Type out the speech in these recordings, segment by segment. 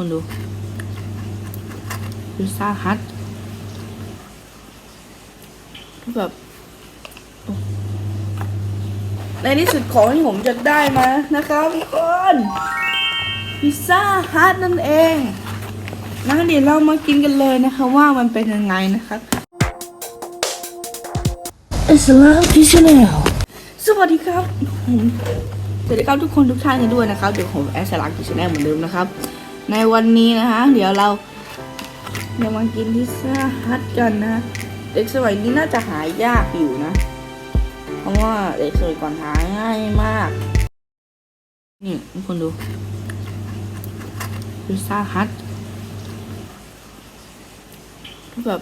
คุณดูพิซซ่าฮัทแบบโอ้ในที่สุดของที่ผมจะได้มานะครับทุกคนพิซซ่าฮัทนั่นเองนะเดี๋ยวเรามากินกันเลยนะคะว่ามันเป็นยังไงนะครับอิสลามพิชแนลสวัสดีครับผมสวัสดีครับทุกคนทุกท่านกันด้วยนะครับเดี๋ยวผมแอสลามพิชแนลเหมือนเดิมนะครับ ในวันนี้นะคะ เดี๋ยวเราจะมากินพิซซ่าฮัทกันนะ เด็กสมัยนี้น่าจะหายยากอยู่นะ เพราะว่าเด็กสมัยก่อนหาง่ายมาก นี่ทุกคนดูพิซซ่าฮัทแบบ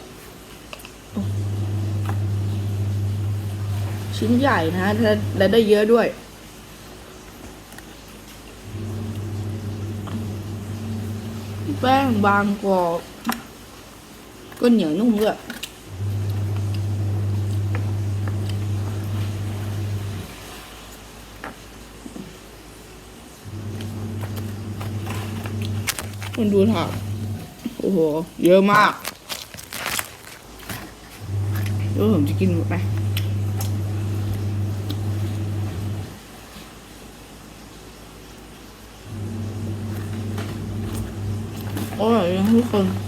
ชิ้นใหญ่นะและได้เยอะด้วย แป้งบางกว่าก็เหนียวนุ่มด้วยมันดูถาดโอ้โห เยอะมากเดี๋ยวผมจะกินหมดไหม อร่อย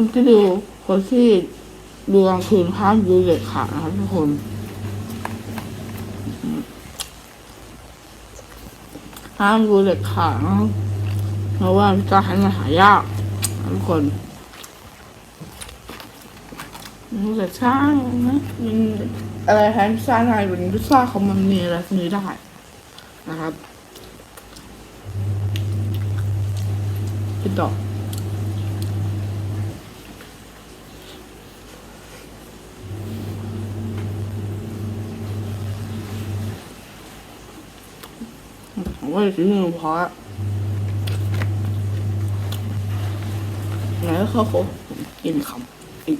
คุณที่ดูคนที่ดูกลางคืนห้ามดูเด็ดขาดนะครับทุกคนห้ามดูเด็ดขาดเพราะว่าจะให้มันหายากทุกคนมันจะสร้างนะมันอะไรแทนพิซซ่าไทยวันนี้พิซซ่าเขามันมีอะไรพวกนี้ได้นะครับกินต่อ ผมว่าจะนึ่งพอละแล้วเขาเขากินคำอีก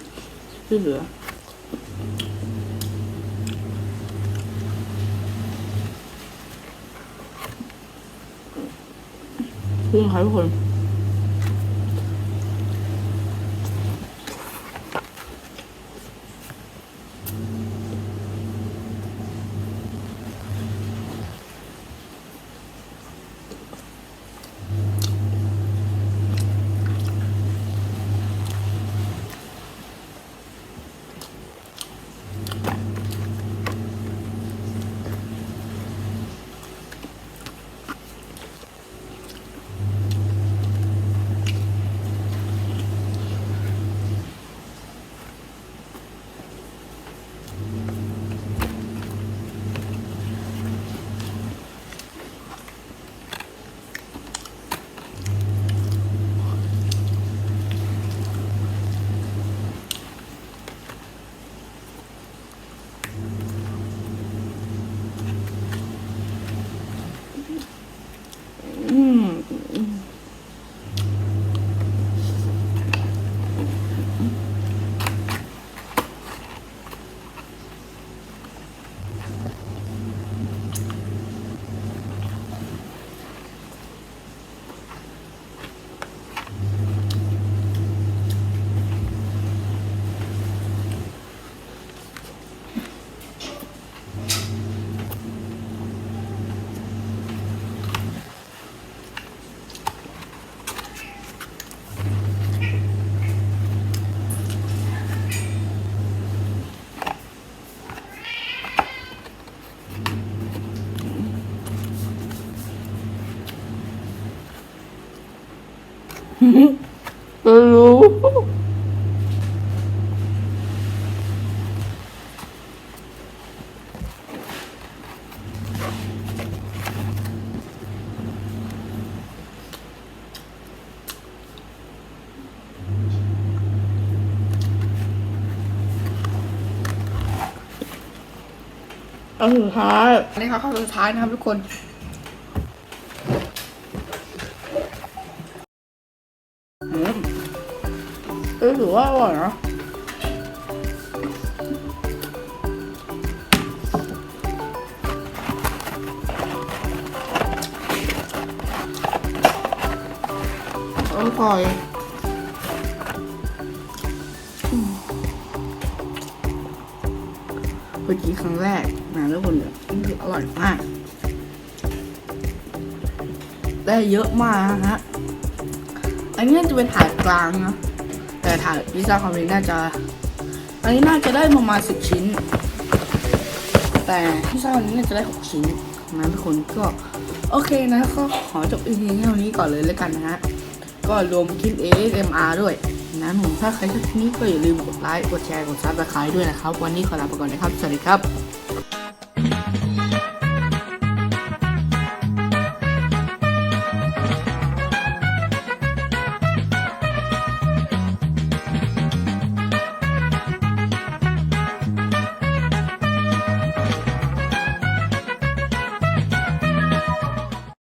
ที่เหลือเพื่อนใครทุกคน เออรู้อันสุดท้ายอันนี้ค่ะข้อสุดท้ายนะครับทุกคน เออถือว่าอร่อยนะอร่อยเมื่อกี้ครั้งแรกนะทุกคนเนี่ยนี่คืออร่อยมาก ได้เยอะมากฮะ อันนี้จะเป็นถาดกลางนะ แต่ถาดพิซซ่าคอมพานีน่าจะอันนี้น่าจะได้ประมาณสิบชิ้น แต่พิซซ่าอันนี้น่าจะได้หกชิ้นนะทุกคนก็โอเคนะก็ขอจบอีพีเท่านี้ก่อนเลยแล้วกันนะฮะก็รวมคลิป ASMR ด้วยนะผมถ้าใครชอบคลิปนี้ก็อย่าลืมกดไลค์กดแชร์กดซับสไครต์ด้วยนะครับ วันนี้ขอลาไปก่อนนะครับ สวัสดีครับ